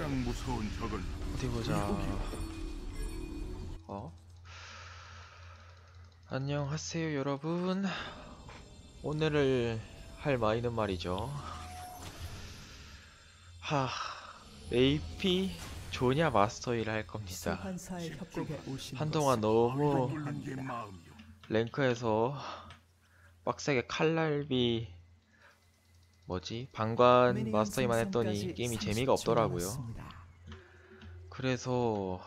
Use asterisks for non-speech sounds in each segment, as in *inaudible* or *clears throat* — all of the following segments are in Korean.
가장 무서운 적은 어디 보자. 어? 안녕하세요 여러분. 오늘을 할 마이는 말이죠. 하, AP 조냐 마스터 일을 할 겁니다. 한동안 그 너무. 랭크에서 빡세게 칼날비 뭐지 방관 마스터이만 했더니 게임이 재미가 없더라고요. 그래서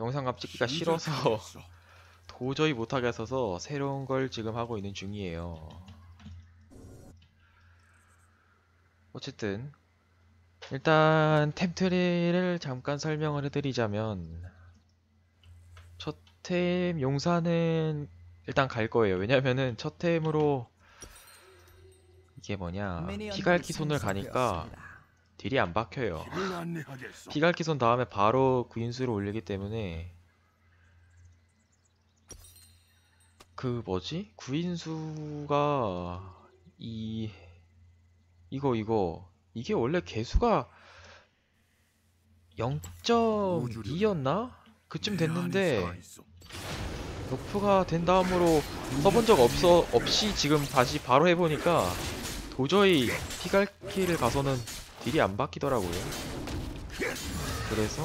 영상감 찍기가 싫어서 *laughs* 도저히 못하겠어서 새로운 걸 지금 하고 있는 중이에요. 어쨌든 일단 템트리를 잠깐 설명을 해드리자면 첫 템 용사는 일단 갈 거예요. 왜냐면은 첫 템으로 이게 뭐냐 피갈기 손을 가니까 딜이 안 박혀요. 피갈기 손 다음에 바로 구인수를 올리기 때문에 그 뭐지? 구인수가 이 이거 이거 이게 원래 개수가 0.2였나? 그쯤 됐는데 노프가 된 다음으로 써본 적 없어 없이 지금 다시 바로 해보니까 도저히 피갈키를 가서는 딜이 안 바뀌더라고요. 그래서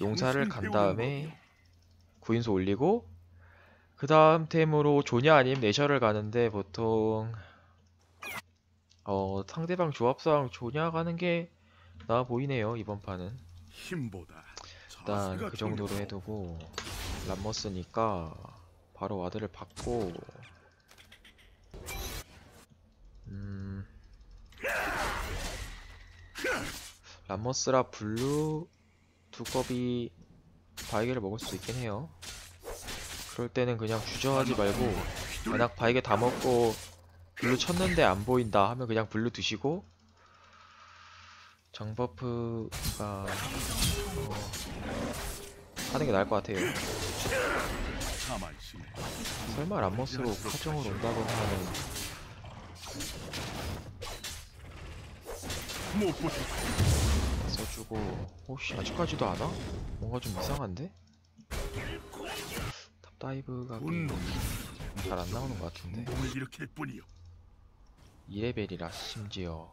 용사를 간 다음에 구인수 올리고 그 다음 템으로 조냐 아니면 내셔를 가는데 보통 어 상대방 조합상 조냐 가는 게 나아 보이네요 이번 판은 일단 그 정도로. 해두고 람머스니까 바로 와드를 받고 음 람머스라 블루 두꺼비 바이게를 먹을 수 있긴 해요 그럴 때는 그냥 주저하지 말고 만약 바이게 다 먹고 블루 쳤는데 안 보인다 하면 그냥 블루 드시고 정버프가 어, 하는 게 나을 것 같아요. 설마 람머스로 카정을 온다거나 하는 못 보시. 써주고 혹시 아직까지도 안 와? 뭔가 좀 이상한데? 탑다이브가. 잘 안 나오는 것 같은데 몸을 일으킬 뿐이요. 2레벨이라 심지어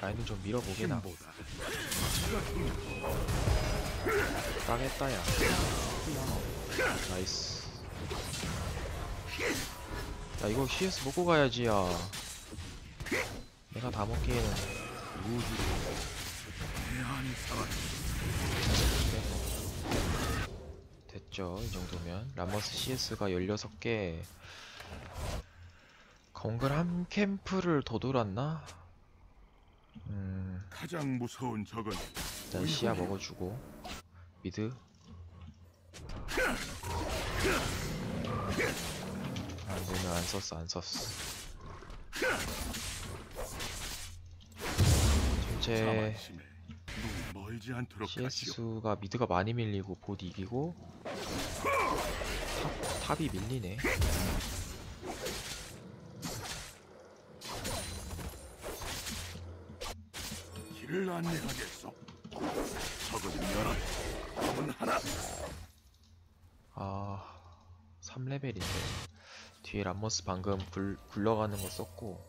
라인을 좀 밀어보게나 힘보다 자세가 중요하오. 따겠다 야 나이스. 야 이거 CS 먹고 가야지 야. 내가 다 먹기에는. 됐죠 이 정도면. 라머스 CS가 16개. 건글 한 캠프를 더 돌았나? 음. 가장 무서운 적은 일단 시야 먹어주고. 미드 아 오늘 안 썼어 안 썼어 전체 있으면 눈 멀지 않도록 CS 하시오. 수가 미드가 많이 밀리고 봇 이기고 탑, 탑이 밀리네 길을 안내하겠소. 적은 여러, 적은 하나. 아 3레벨인데 뒤에 람머스 방금 굴, 굴러가는 거 썼고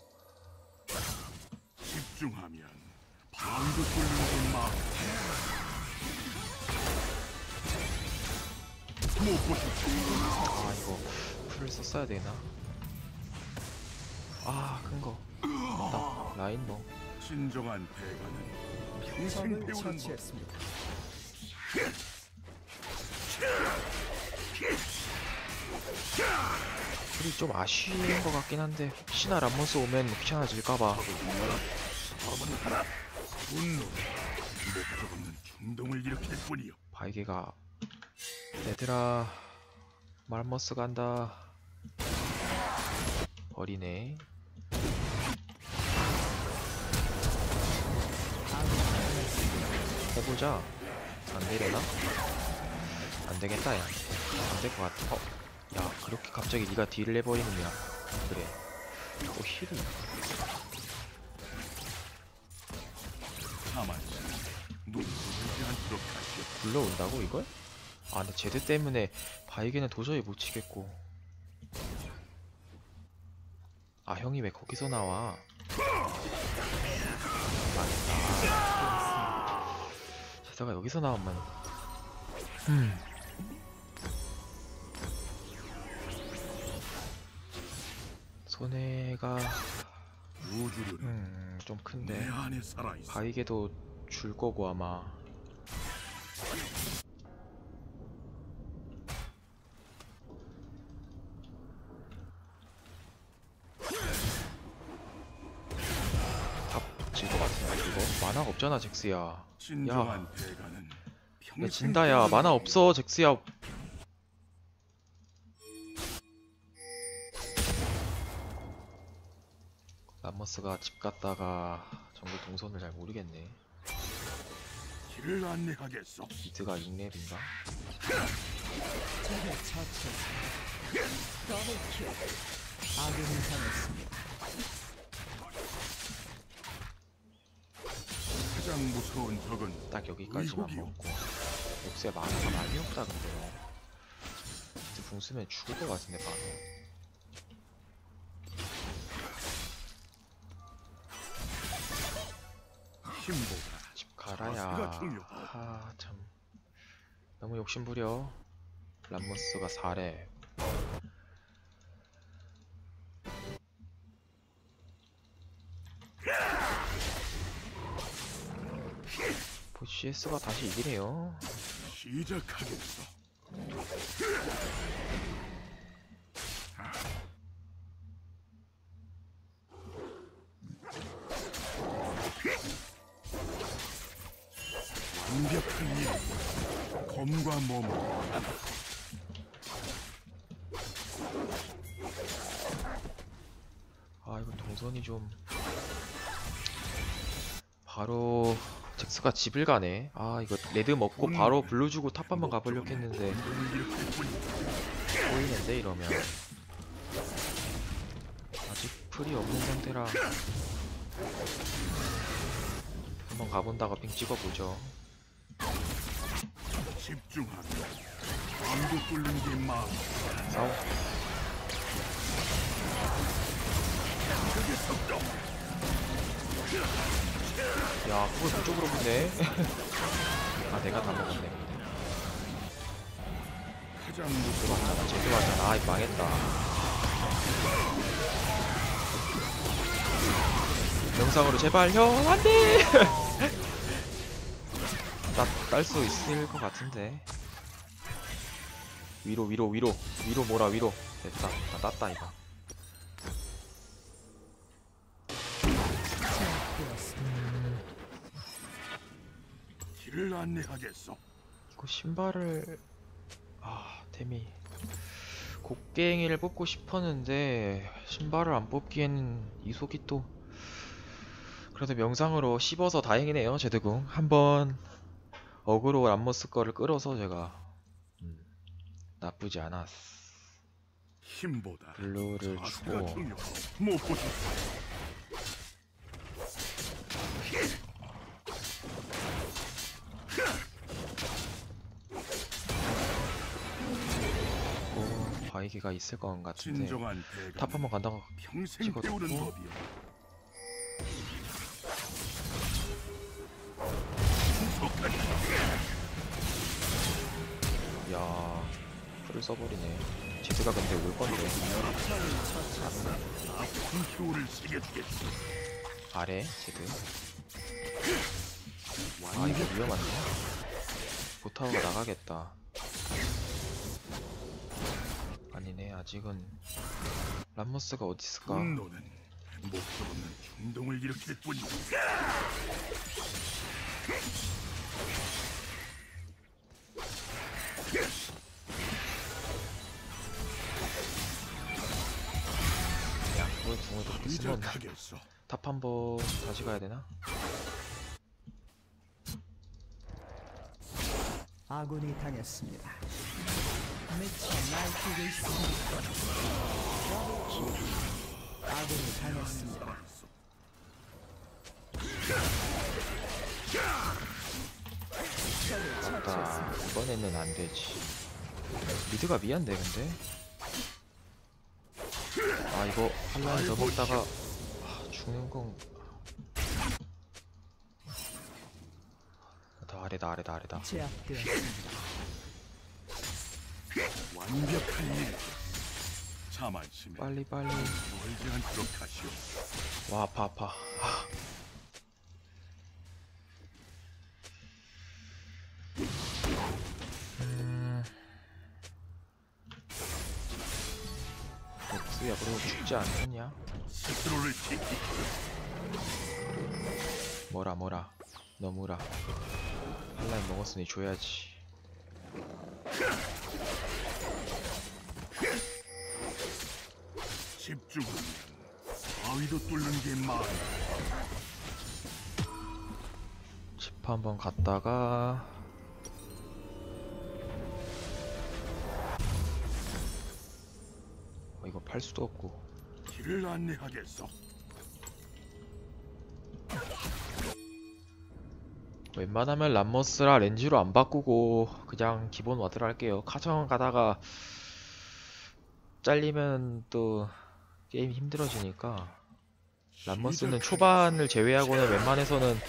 집중하면 방도 뚫는 마음. 못 보십시오. 아 이거 풀을 썼어야 되나? 아 큰거 맞다 라인 뭐 진정한 대가는 평생 배우는 법. 풀이 좀 아쉬운 것 같긴 한데 혹시나 람머스 오면 귀찮아질까봐. 바이게가 얘들아 말머스 간다 어리네 해보자 안 되려나? 안안 되겠다 야. 안될 것 같아. 어, 야 그렇게 갑자기 네가 딜을 해버리느냐? 그래. 또 힐이. 불러온다고 이걸? 아 근데 제드 때문에 바이게는 도저히 못 치겠고. 아 형이 왜 거기서 나와? 맞다. 제드가 여기서 나오면. 음. 손해가 음, 좀 내 큰데. 안에 살아 있어. 바이게도 줄 거고 아마. 답질것 같은데 이거? 만화가 없잖아 잭스야. 진정한 대가는 야 평생 진다야. 만화 없어 잭스야 람머스가 집 갔다가 정글 동선을 잘 모르겠네 길을 안내하겠소. 비트가 6렙인가? 적을 처치했습니다. 더블킬. 아군이 당했습니다. 가장 무서운 적은 딱 여기까지만 의혹이요. 먹고 역세 만화가 많이 없다 근데요 비트 궁 쓰면 죽을 것 같은데 바로 힘보다 집 가라야. 자세가 중요하오. 아참. 너무 욕심부려. 람머스가 4렙 뭐 CS가 다시 이기네요. 시작하겠소. 잭스가 집을 가네 아 이거 레드 먹고 바로 블루 주고 탑 한번 가보려고 했는데. 보이는데 이러면 아직 풀이 없는 상태라 한번 가본다가 빙 찍어보죠. 싸워. 야 그걸 그쪽으로 붙네. *laughs* 아 내가 다 먹었네. 무서운 들어왔잖아 제대로 왔잖아 아이 망했다. 영상으로 제발 형 안돼! *laughs* 딸수 있을 것 같은데. 위로 위로 위로. 위로 몰아 위로. 됐다. 나 땄다 이거 길을 안내하겠소. 이거 신발을 아 데미 곡괭이를 뽑고 싶었는데 신발을 안 뽑기에는 이 속이 또 그래도 명상으로 씹어서 다행이네요 제드궁 한번 어그로 람머스 거를 끌어서 제가 음, 나쁘지 않았어 힘보다 블루를 주고. 못 보셨어. 고 바이기가 있을 것 같은데 탑 한번 간다고 평생. 배우는 법이야. 야 풀을 써버리네 제드가 근데 올 건데. 아래 제드 아 이거 위험한데? 보타워가 나가겠다 아니네 아직은 람머스가 어디 있을까? 분노는 목적 없는 충동을 일으킬 뿐이야. 궁을 그렇게 쓰면. 탑 한번 다시 가야 되나? 아군이 당했습니다. 미쳐 날뛰고 있습니다. 아군이 당했습니다. 적을 처치했습니다. 이번에는 안 되지. 미드가 미안데 근데. 아 이거 한 라인 더 먹다가 아, 죽는 건. 더 아래다 아래다 아래다. 제압되었습니다. 완벽한 일. 자만심에 빨리 빨리. 멀지 않도록 하시오. 와 아파 아파. 아. 음. 복수야 그리고 죽지 않겠냐? 스스로를 지키고 뭐라 뭐라 너무라 한라인 먹었으니 줘야지 집중하면 바위도 뚫는 게 마음. 집 한번 갔다가 어, 이거 팔 수도 없고 길을 안내하겠소. 웬만하면 람머스라 렌즈로 안 바꾸고 그냥 기본 와드로 할게요 카정 가다가 잘리면 또 게임 힘들어지니까 람머스는 초반을 제외하고는 웬만해서는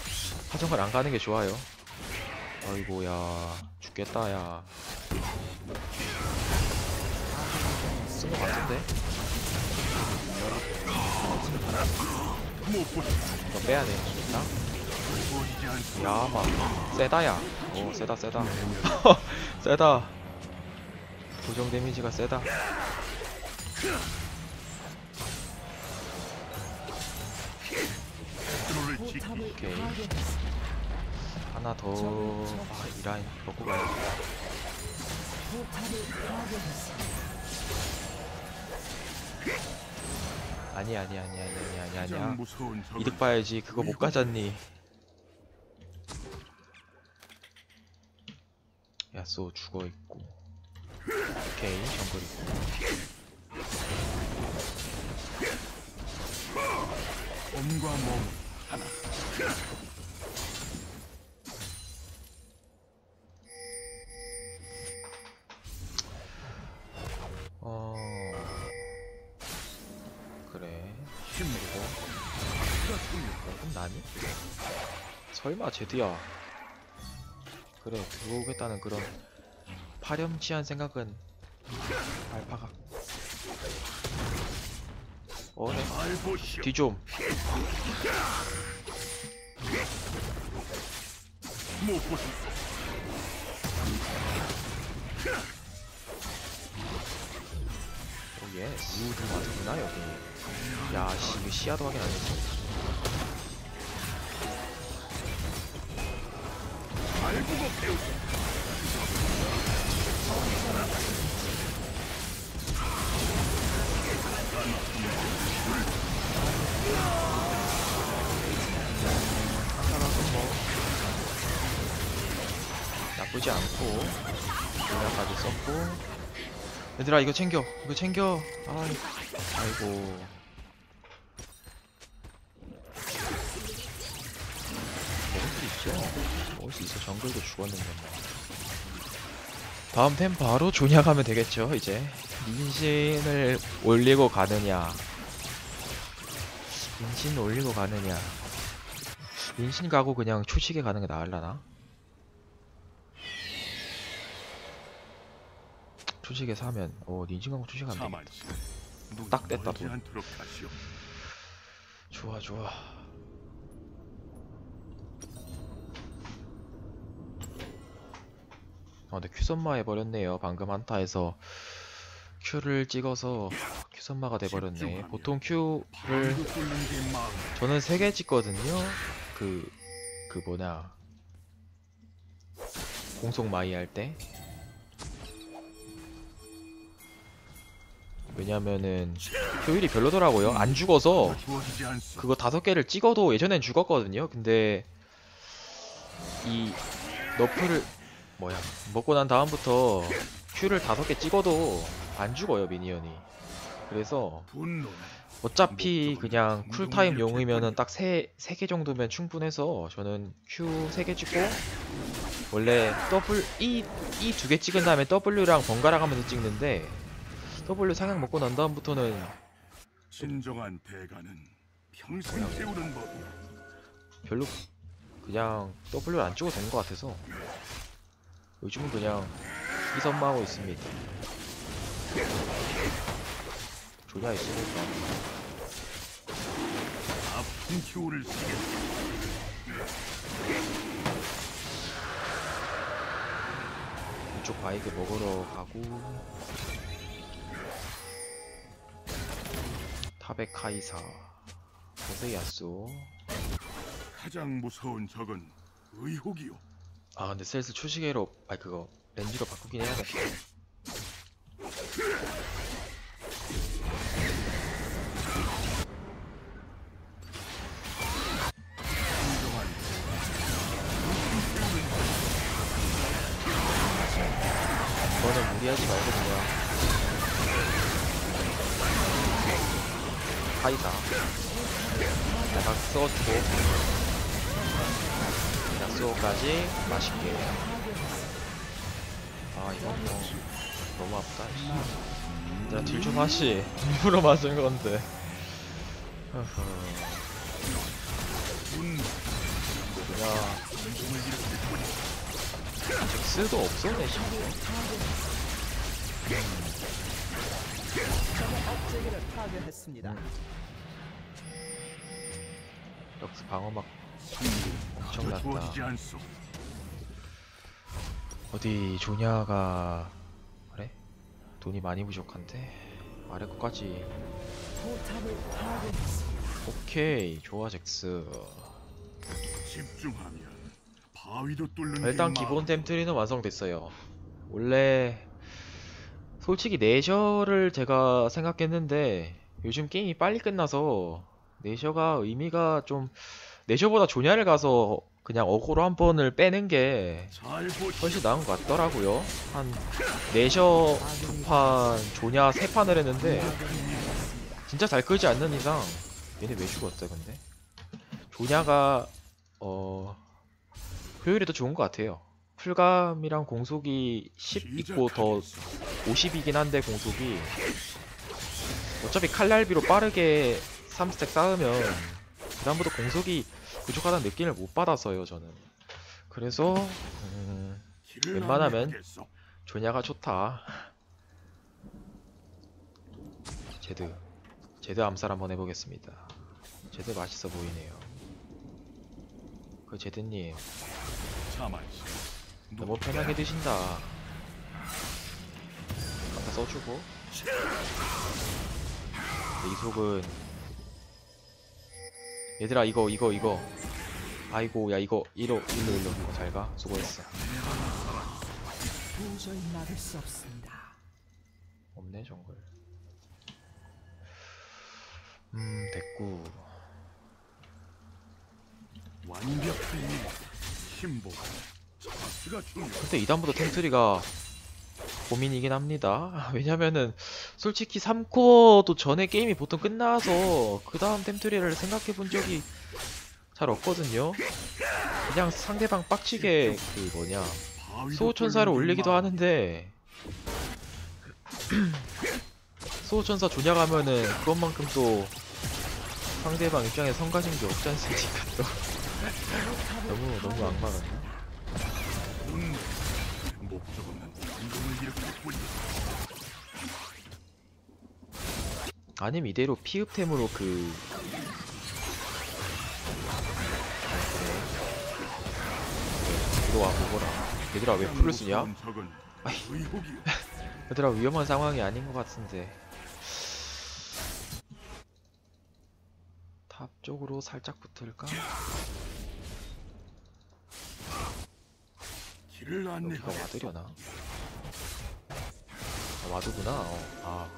카정을 안 가는 게 좋아요. 아이고야 죽겠다 야. 쓴거 같은데? 이거 빼야 돼 일단. 야마 세다야. 오 세다 세다. *laughs* 세다. 고정 데미지가 세다 오케이. 하나 더 아 이 라인 먹고 가야 돼 포탑을 파괴했습니다. 아니 아니 아니 아니 아니 아니 아니야 이득 봐야지. 그거 못 가졌니? 야쏘 죽어 있고. 오케이 정글 있고 몸과 몸 하나. 어 그래 힘으로 그럼 나니? 설마 제드야 그래 들어오겠다는 그런 파렴치한 생각은 알파가 어네. 뒤좀. 오예 우드 맞구나 여기 야씨 이거 시야도 확인 안 했어 잘 보고 배우. 한 나쁘지 않고 물량까지 썼고. 얘들아 이거 챙겨. 이거 챙겨. 아이, 아이고. 먹을 수 있죠 먹을 수 있어. 정글도 죽었는데 뭐. 다음 템 바로 조냐 가면 되겠죠 이제. 민신을 올리고 가느냐. 민신 올리고 가느냐. 민신 가고 그냥 초식에 가는 게 나을라나? 초식에 사면 어 닌신 가고 초식 하면 되겠다 자만심. 딱 멀지 돈. 좋아 좋아 아 근데 큐선마 해버렸네요 방금 한타에서 큐를 찍어서 큐선마가 돼버렸네. 보통 큐를. 저는 3개 찍거든요. 그, 그 뭐냐. 공속 마이 할 때. 왜냐면은 효율이 별로더라고요. 안 죽어서. 그거 다섯 개를 찍어도 예전엔 죽었거든요. 근데 이 너프를 뭐야 먹고 난 다음부터 Q를 다섯 개 찍어도 안 죽어요 미니언이 그래서 어차피 그냥 쿨타임 용이면은 딱 세 세 개 정도면 충분해서 저는 Q 세 개 찍고 원래 W E E 두 개 찍은 다음에 W랑 번갈아 가면서 찍는데 W 상향 먹고 난 다음부터는 진정한 대가는 평생 세우는 법이야. 별로 그냥 W를 안 찍어도 되는 것 같아서 요즘은 그냥 이선마하고 있습니다. 조냐 있으니까 아픈 기호를 쓰겠다. 이쪽 바이크 먹으러 가고 탑에 카이사 고세 야쏘 가장 무서운 적은 의혹이요. 아 근데 슬슬 초시계로 아니 그거 렌즈로 바꾸긴 해야겠다 이거는 무리하지 말고 카이사 내가 써주고 야쏘까지 맛있게 아 이건 뭐 너무 아프다 씨. 야딜좀 하시 일부러 맞은 건데 일으킬 뿐이야. 잭스도 없어네 씨. 적의 업체계를 파괴했습니다. 럭스 방어막 엄청났다. 주어지지 않소. 어디 조냐가 그래? 돈이 많이 부족한데 아래 포탑을 파괴했습니다. 오케이 좋아 잭스 집중하면 바위도 뚫는 일단 게 기본. 템트리는 완성됐어요 원래 솔직히 내셔를 제가 생각했는데 요즘 게임이 빨리 끝나서 내셔가 의미가 좀 내셔보다 조냐를 가서 그냥 어그로 한 번을 빼는 게. 훨씬 나은 것 같더라고요 한 내셔 두 판 조냐 세 판을 했는데 진짜 잘 끌지 않는 이상 얘네 왜 죽었대 근데 조냐가 어 효율이 더 좋은 것 같아요 풀감이랑 공속이 10 있고 더 50이긴 한데 공속이 어차피 칼날비로 빠르게 3스택 쌓으면 그다음부터 공속이 부족하다는 느낌을 못 받아서요 저는. 그래서 음, 웬만하면. 조냐가 좋다. 제드. 제드 암살 한번 해보겠습니다. 제드 맛있어 보이네요. 그 제드님. 너무 편하게 드신다. 갖다 써주고. 이속은 얘들아 이거 이거 이거. 아이고 야 이거 이로 일로 일로. 이거 잘가. 수고했어. 도저히 막을 수 없습니다. 없네 정글. 음 됐고. 완벽한 중요. 근데 이 다음부터 템트리가 고민이긴 합니다. *laughs* 왜냐면은 솔직히 3코어도 전에 게임이 보통 끝나서 그 다음 템트리를 생각해 본 적이 잘 없거든요. 그냥 상대방 빡치게 그 뭐냐 소호천사를 올리기도. 하는데 *clears throat* 소호천사 조냐가면은 그것만큼 또 상대방 입장에 성가신 게 없지 않습니까 또 *laughs* 너무 너무 악마같네 아니면 이대로 피읍템으로 그 아, 들어와 보거라 얘들아 왜 풀을 쓰냐? *laughs* 얘들아 위험한 상황이 아닌 것 같은데 탑 쪽으로 살짝 붙을까? 길을 안내하겠소. 와드려나? 아, 와드구나 어. 아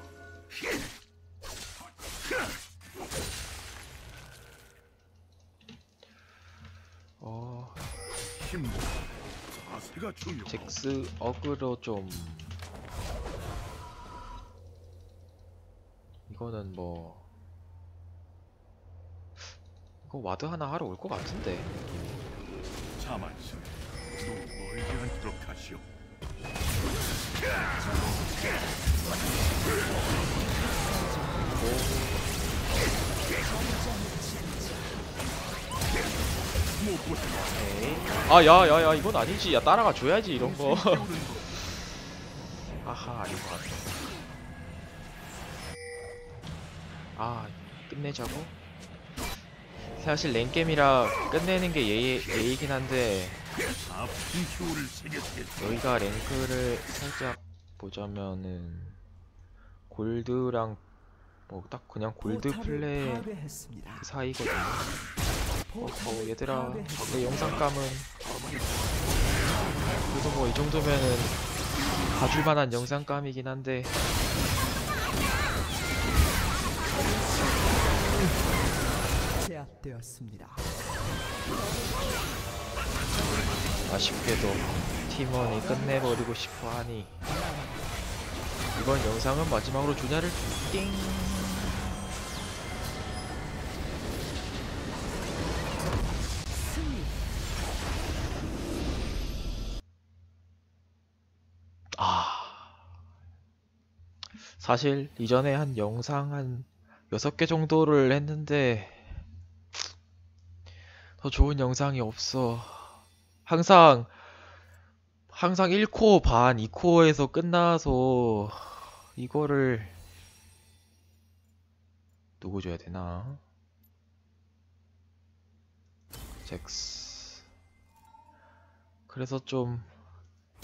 어... 자세가 중요. 잭스 어그로 좀 이거는 뭐 이거 와드 하나 하러 올 것 같은데 자만심. 않도록 하시오. 아 야 야 야 이건 아니지 야 따라가 줘야지 이런 거. *laughs* 아하 아닌 것 같아 아 끝내자고 사실 랭겜이라 끝내는 게 예의, 예의긴 한데 아픈 효를 새겼겠다. 여기가 랭크를 살짝 보자면은 골드랑 뭐 딱 그냥 골드 플레이. 그 사이거든요. 어, 어 얘들아. 그 영상감은 그래도 뭐 이 정도면은 봐줄만한 영상감이긴 한데 제압되었습니다. 아쉽게도 팀원이 끝내버리고 싶어 하니 이번 영상은 마지막으로 조냐를 띵. 아 사실 이전에 한 영상 한 6개 정도를 했는데 더 좋은 영상이 없어 항상 항상 1코어 반 2코어에서 끝나서 이거를 누구 줘야 되나? 잭스. 그래서 좀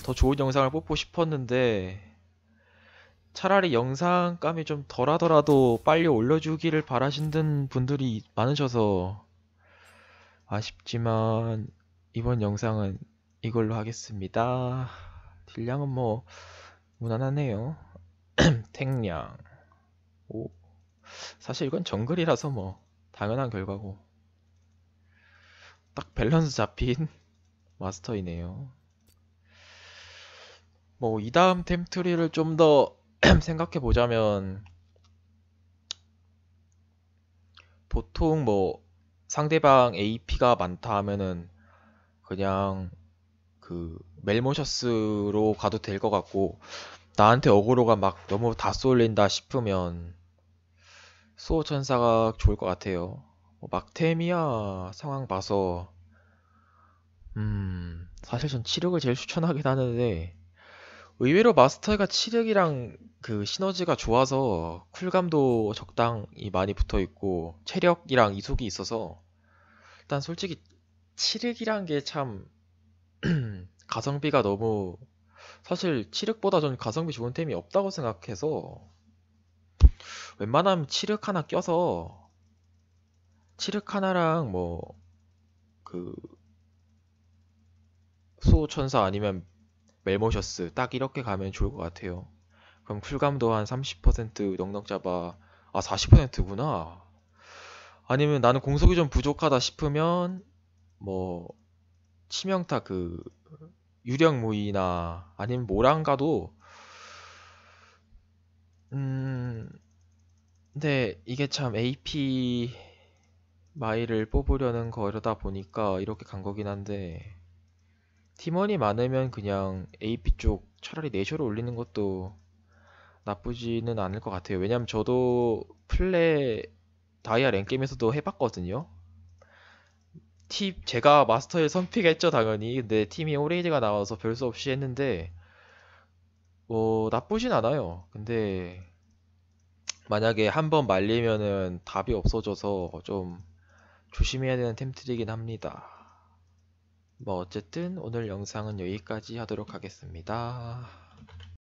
더 좋은 영상을 뽑고 싶었는데 차라리 영상감이 좀 덜하더라도 빨리 올려주기를 바라시는 분들이 많으셔서 아쉽지만 이번 영상은 이걸로 하겠습니다. 딜량은 뭐 무난하네요. *clears throat* 탱량 오 사실 이건 정글이라서 뭐 당연한 결과고 딱 밸런스 잡힌 *laughs* 마스터이네요. 뭐 이 다음 템트리를 좀 더 *clears throat* 생각해 보자면 보통 뭐 상대방 AP가 많다 하면은 그냥 그 멜모셔스로 가도 될 것 같고 나한테 어그로가 막 너무 다 쏠린다 싶으면 수호 천사가 좋을 것 같아요. 뭐 막템이야 상황 봐서 음 사실 전 치력을 제일 추천하긴 하는데 의외로 마스터가 치력이랑 그 시너지가 좋아서 쿨감도 적당히 많이 붙어 있고 체력이랑 이속이 있어서 일단 솔직히 치력이란 게 참 *clears throat* 가성비가 너무 사실 치력보다 전 가성비 좋은 템이 없다고 생각해서 웬만하면 치력 하나 껴서 치력 하나랑 뭐그 수호천사 아니면 멜모셔스 딱 이렇게 가면 좋을 것 같아요. 그럼 쿨감도 한 30% 넉넉 잡아 아 40%구나. 아니면 나는 공속이 좀 부족하다 싶으면 뭐 치명타 그 유령 무이나 아니면 모랑 가도 음 근데 이게 참 AP 마이를 뽑으려는 거려다 보니까 이렇게 간 거긴 한데 팀원이 많으면 그냥 AP 쪽 차라리 내셔를 올리는 것도 나쁘지는 않을 것 같아요. 왜냐면 저도 플레 다이아 랭게임에서도 해봤거든요. 팀 제가 마스터에 선픽했죠 당연히. 근데 팀이 오레이드가 나와서 별 수 없이 했는데 뭐 나쁘진 않아요. 근데 만약에 한 번 말리면은 답이 없어져서 좀 조심해야 되는 템트리긴 합니다. 뭐 어쨌든 오늘 영상은 여기까지 하도록 하겠습니다.